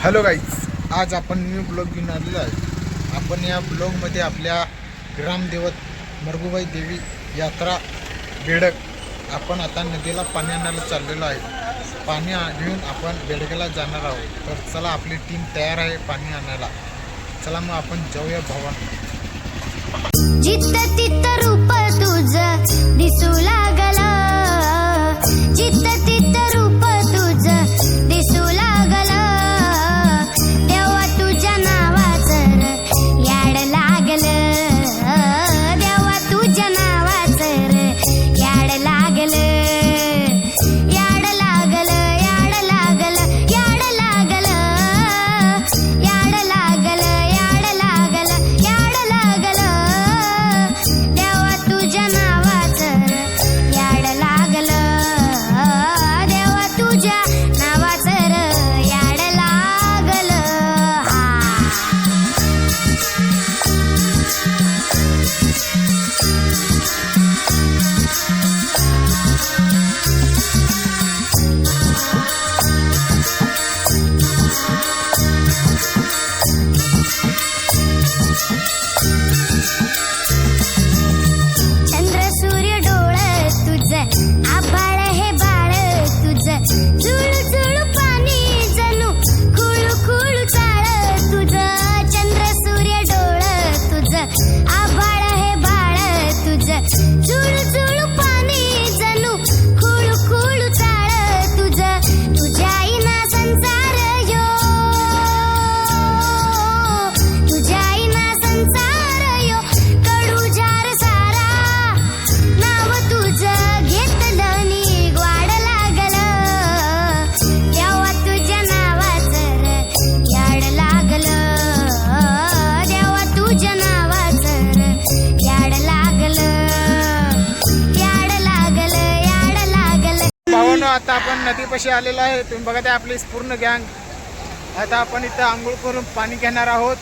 Hello guys आज आपण new blog घेऊन आलेलो आहे. आपण या ब्लॉगमध्ये आपल्या ग्रामदेवत मरगुबाई देवी यात्रा बेडक आपण आता नदीला पाणी आणायला चाललेलो आहे. पाणी घेऊन आपण बेडकेला जाणार आहोत. तर चला आपली टीम तयार आहे पाणी आणायला. चला मग आपण जाऊया भवन. जित तित रूप याड लागलं याड लागलं याड लागलं. भावानो आता आपण नदीपाशी आलेलो आहे. तुम्ही बघा ते आपली पूर्ण गँग आता आपण इथं आंघोळ करून पाणी घेणार आहोत.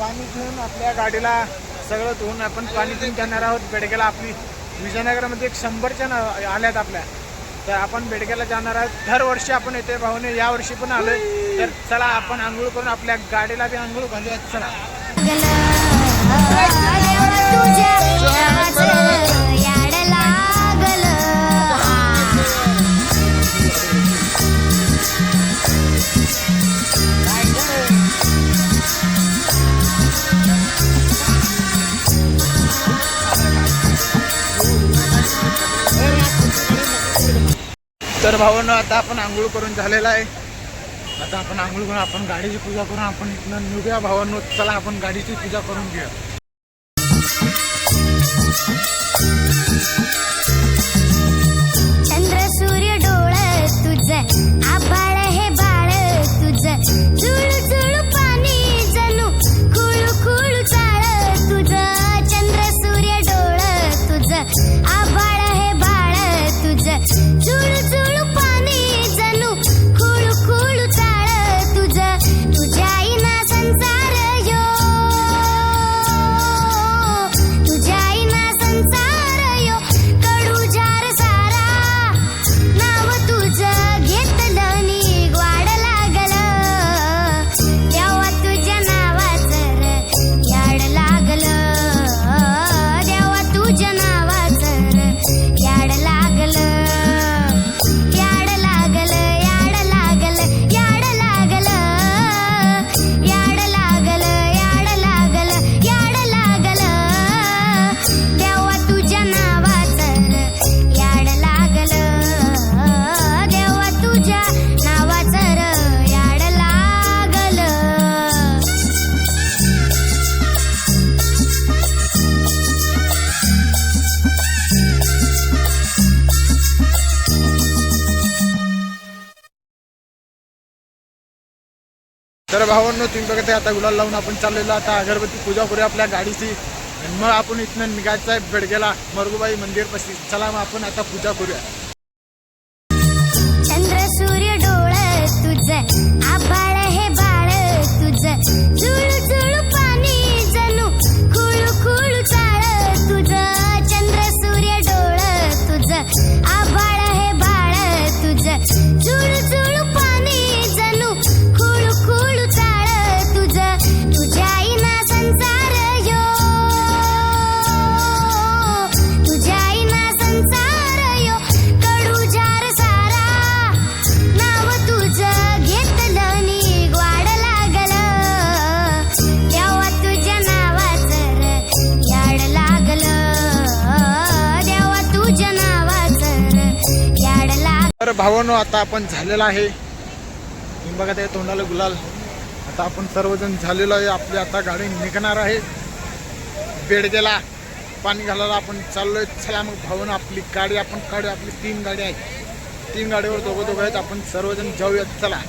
पाणी घेऊन आपल्या गाडीला सगळं धुवून आपण पाणी घेऊन घेणार आहोत. बेडग्याला आपली विजयनगरमध्ये एक शंभरच्या न- आल्यात आपल्या. तर आपण बेडग्याला जाणार आहोत. दरवर्षी आपण येते भाऊने. या वर्षी पण आलोय. तर चला आपण आंघोळ करून आपल्या गाडीला बी आंघोळ घालूयात. चला. तर भावांनो आता आपण आंघोळ करून झालेला आहे. आता आपण आंघोळ करून आपण गाडीची पूजा करून आपण इथनं निघूया. भावांनो चला आपण गाडीची पूजा करून घेऊया. Thank you. तर भावांनो तुम्ही बघत आहे आता गुलाल लावून आपण चाललेलो आता अगरबत्ती पूजा करूया आपल्या गाडीची. मग आपण इथनं निघायचं आहे बेडगेला. मरगुबाई मंदिर पशी. चला मग आपण आता पूजा करूया. भावानो आता आपण झालेला आहे. तुम्ही बघा ते तोंडाला गुलाल. आता आपण सर्वजण झालेलो आहे. आपली आता गाडी निघणार आहे. बेडगेला पाणी घालायला आपण चाललोय. चला मग भाऊन आपली गाडी आपण काढू आपली तीन गाडी आहेत तीन गाडीवर दोघं दोघं आहेत. आपण सर्वजण जाऊयात. चला.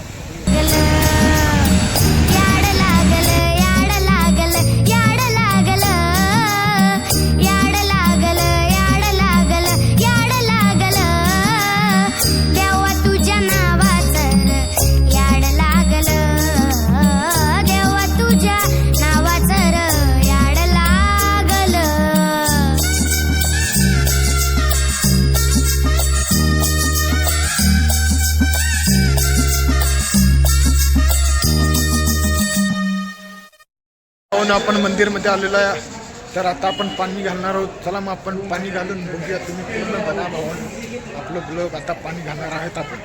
पाहून आपण मंदिरमध्ये आलेलो आहे. तर आता आपण पाणी घालणार आहोत. चला मग आपण पाणी घालून बघूया. तुम्ही पूर्ण बघा भाऊन आपलं ब्लॉग आता पाणी घालणार आहेत आपण.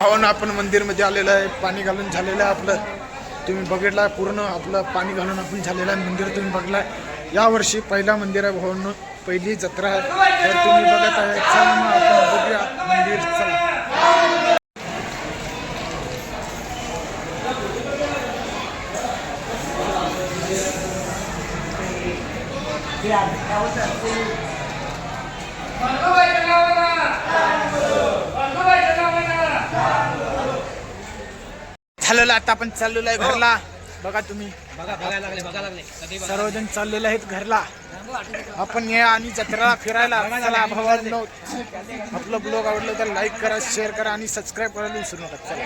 भाऊन आपण मंदिरमध्ये आलेलं आहे पाणी घालून झालेलं आहे आपलं. तुम्ही बघितला पूर्ण आपलं पाणी घालून आपण झालेलं आहे मंदिर तुम्ही बघला या वर्षी पहिला मंदिर आहे भाऊन पहिली जत्रा आहे. तर तुम्ही बघत आहे चला मग आपण बघूया मंदिर चला झालेलं आता आपण चाललेलो आहे घरला. बघा तुम्ही. बघा बघायला लागले बघायला लागले. कधी बघा. सर्वजण चाललेले आहेत घरला. आपण या आणि जत्रेला फिरायला. चला भावांनो. आपलं ब्लॉग आवडलं तर लाईक करा शेअर करा आणि सबस्क्राईब करायला विसरू नका. चला.